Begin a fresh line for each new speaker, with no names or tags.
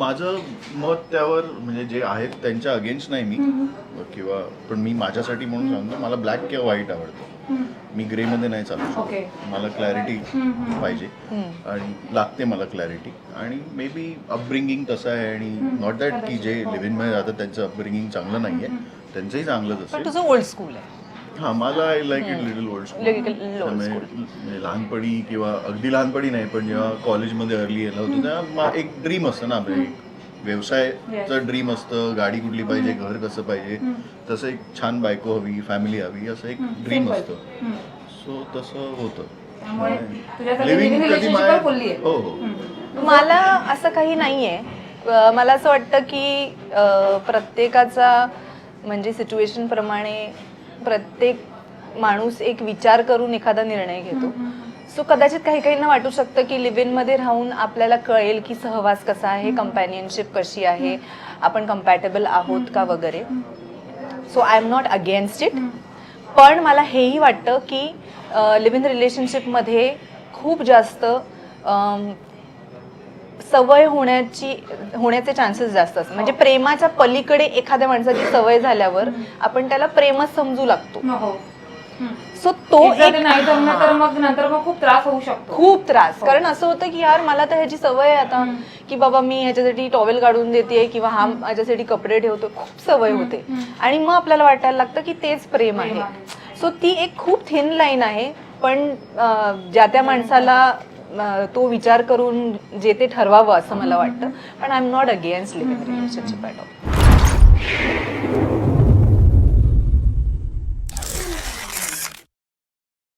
माझं मत त्यावर म्हणजे जे आहेत त्यांच्या अगेन्स्ट नाही मी. किंवा पण मी माझ्यासाठी म्हणून सांगतो मला ब्लॅक किंवा व्हाईट आवडतं. मी ग्रेमध्ये नाही चालू शकत. मला क्लॅरिटी पाहिजे. आणि लागते मला क्लॅरिटी आणि मे बी अपब्रिंगिंग तसं आहे आणि नॉट दॅट की जे लिव्ह इनमध्ये राहतात त्यांचं अपब्रिंगिंग चांगलं नाही आहे त्यांचंही चांगलंच असेल.
तुझं ओल्ड स्कूल आहे.
हा मला I like it little old school लहानपणी किंवा अगदी लहानपणी नाही पण जेव्हा कॉलेजमध्ये अर्ली येलं होतं तेव्हा मा- एक ड्रीम असतं ना आपलं. एक व्यवसायाचं ड्रीम असतं गाडी कुठली पाहिजे घर कसं पाहिजे तसं एक छान बायको हवी फॅमिली हवी असं एक ड्रीम. असतं. सो तसं होतं. लिव्हिंग कधी. हो हो.
मला असं काही नाहीये. मला असं वाटतं की प्रत्येकाचा म्हणजे सिच्युएशन प्रमाणे प्रत्येक माणूस एक विचार करून एखादा निर्णय घेतो. सो कदाचित काही काहींना वाटू शकतं की लिव्ह इनमध्ये राहून आपल्याला कळेल की सहवास कसा आहे कंपॅनियनशिप कशी आहे आपण कम्पॅटेबल आहोत का वगैरे. So I am not against it पण मला हेही वाटतं की लिव्ह इन रिलेशनशिपमध्ये खूप जास्त सवय होण्याची होण्याचे चान्सेस जास्त असतात. म्हणजे प्रेमाच्या पलीकडे एखाद्या माणसाची सवय झाल्यावर आपण त्याला प्रेमच समजू लागतो.
हो.
सो तो
एकदा
एक
ते नाही जमलं तर मग नंतर मग खूप त्रास होऊ शकतो.
खूप त्रास. कारण असं होतं की यार मला तर ह्याची सवय आहे आता की बाबा मी ह्याच्यासाठी टॉवेल काढून देते किंवा हा माझ्यासाठी कपडे ठेवतो खूप सवय होते. आणि मग आपल्याला वाटायला लागतं की तेच प्रेम आहे. सो ती एक खूप थिन लाईन आहे. पण ज्या त्या माणसाला तो विचार करून जे ते ठरवावं असं मला वाटतं. पण I am not against living relationship at all